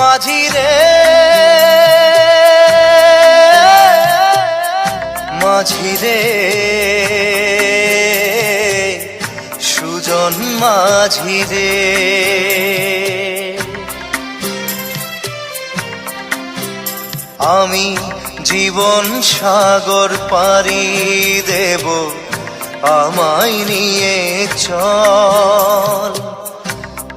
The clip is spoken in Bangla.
মাঝি রে। মাঝি রে। সুজন মাঝি রে। আমি জীবন সাগর পারি দেব, আমায় নিয়ে চল।